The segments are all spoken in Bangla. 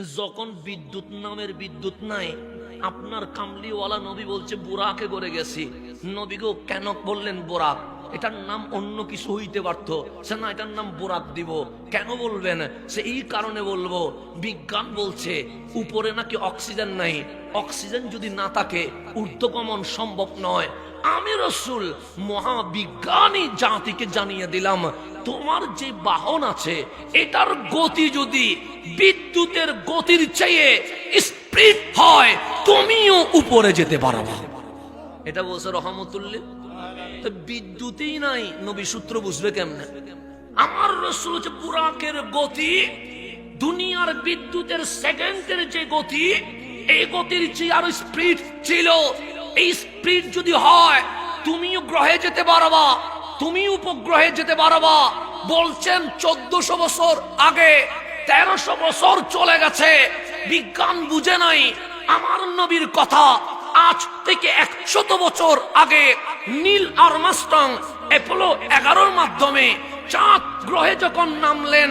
যখন বিদ্যুৎ নামের বিদ্যুৎ নাই, আপনার কামলিওয়ালা নবী বলছে, বুরাকে করে গেছি। নবী গো, কেন বললেন বোরাক? এটার নাম অন্য কিছু হইতে পারত। সে, না, এটার নাম বোরাক দিব। কেন বলবেন? সে, এই কারণে বলব, বিজ্ঞান বলছে, উপরে নাকি অক্সিজেন নাই। অক্সিজেন যদি না থাকে, ঊর্ধ্বগমন সম্ভব নয়। আমি রসুল, মহাবিজ্ঞানী জাতিকে জানিয়ে দিলাম, তোমার যে বাহন আছে, এটার গতি যদি বিদ্যুতের গতির চেয়ে স্পিড হয়, তুমিও উপরে যেতে পারবা এটা বলছে রহমতুল্লাহ। তো বিদ্যুতেই নাই, নবী সূত্র বুঝবে কেমনে? আমার রসুল হচ্ছে বুরাকের গতি, দুনিয়ার বিদ্যুতের সেকেন্ডের যে গতি, এই গতির চেয়ে আরও স্পিড ছিল। এই স্পিড যদি হয়, তুমিও গ্রহে যেতে পারবা তুমি উপগ্রহে যেতে পারবা। বলছেন চোদ্দশো বছর আগে তেরোশো বছর চলে গেছে। বিজ্ঞান বুঝে নাই আমার নবীর কথা। আজ থেকে একশত বছর আগে নীল আর্মাস্ট্রং অ্যাপোলো এগারোর মাধ্যমে চাঁদ গ্রহে যখন নামলেন,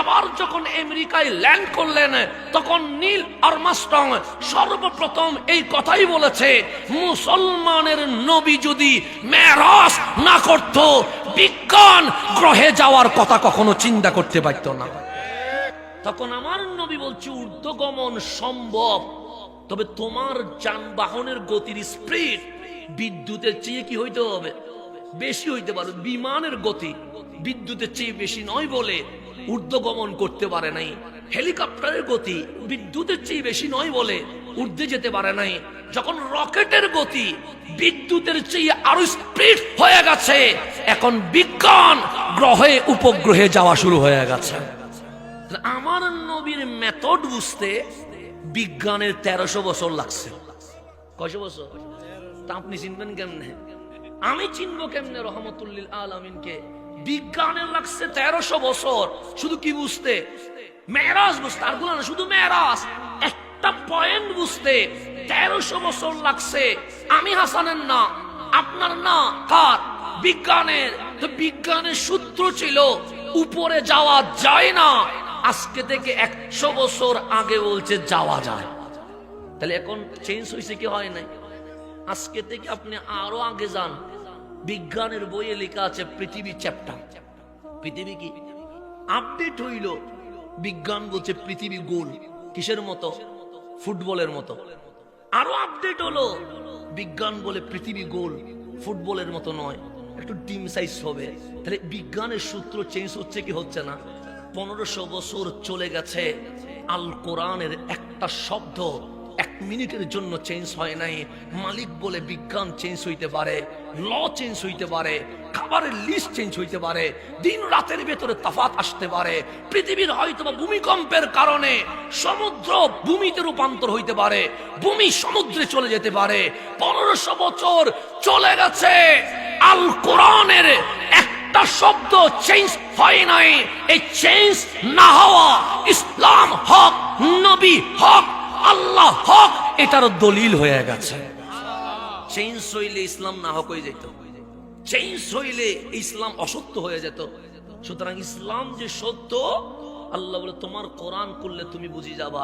আবার যখন আমেরিকায় ল্যান্ড করলেন, তখন নীল আর্মাস্ট্রং সর্বপ্রথম এই কথাই বলেছে, মুসলমানের নবী যদি মেরাজ না করত, বিজ্ঞান গ্রহে যাওয়ার কথা কখনো চিন্তা করতে পারত না। তখন আমার নবী বলছে, ঊর্ধ্বগমন সম্ভব। তবে তোমার যানবাহনের গতির স্পিড বিদ্যুতের চেয়ে কি হইতে হবে? বেশি হইতে পারে, বিমানের গতি বিদ্যুতের চেয়ে বেশি নয় বলে ঊর্ধ্বগমন করতে পারে নাই। হেলিকপ্টারের গতি বিদ্যুতের চেয়ে বেশি নয় বলে ঊর্ধ্বে যেতে পারে নাই। যখন রকেটের গতি বিদ্যুতের চেয়ে আরও স্পিড হয়ে গেছে, এখন বিজ্ঞান গ্রহে, উপগ্রহে যাওয়া শুরু হয়ে গেছে। আমার নবীর মেথড বুঝতে বিজ্ঞানের তেরোশো বছর লাগছে। কয়শো বছর? তা আপনি চিনবেন কেমনে? আমি চিনবো কেমনে রহমতুল্লিল আলমিনকে? বিজ্ঞানের লাগছে তেরোশো বছর। শুধু কি বুঝতে? মেরাজ বুঝতে, আর না, শুধু মেরাজ একটা পয়েন্ট বুঝতে তেরোশো বছর লাগছে। আমি হাসানের না, আপনার না, কার? বিজ্ঞানের। বিজ্ঞানের সূত্র ছিল, উপরে যাওয়া যায় না। আজকে থেকে একশো বছর আগে বলছে যাওয়া যায়। তাহলে এখন চেঞ্জ হয়েছে কি হয় নাই? আজকে থেকে আপনি আরও আগে যান। বিজ্ঞানের বইয়ে লেখা আছে পৃথিবী চ্যাপ্টার পৃথিবী কি? আপডেট হইল, বিজ্ঞান বলছে পৃথিবী গোল। কিসের মতো? ফুটবলের মতো। আরও আপডেট হলো, বিজ্ঞান বলে পৃথিবী গোল। ফুটবলের মতো নয়, একটু ডিম সাইজ হবে। তাহলে বিজ্ঞানের সূত্র চেঞ্জ হচ্ছে কি হচ্ছে না? পনেরোশো বছর চলে গেছে। আল কোরআনের একটা শব্দ এক মিনিটের জন্য চেঞ্জ হয় নাই। মালিক বলে বিজ্ঞান চেঞ্জ হইতে পারে ল চেঞ্জ হইতে পারে, খাবারের লিস্ট চেঞ্জ হইতে পারে, দিন রাতের ভেতরে তফাত আসতে পারে, পৃথিবীর হয়তো বা ভূমিকম্পের কারণে সমুদ্র ভূমিতে রূপান্তর হইতে পারে, ভূমি সমুদ্রে চলে যেতে পারে। পনেরোশো বছর চলে গেছে। আল কোরআনের একটা শব্দ চেঞ্জ হয় নাই। এই চেঞ্জ না হওয়া ইসলাম হক, নবী হক, আল্লাহ হক এটার দলিল হয়ে গেছে। চেঞ্জ হইলে ইসলাম না হক হয়ে যেত। চেঞ্জ হইলে ইসলাম অসত্য হয়ে যেত। সুতরাং ইসলাম যে সত্য, আল্লাহ বলে, তোমার কোরআন করলে তুমি বুঝি যাবা।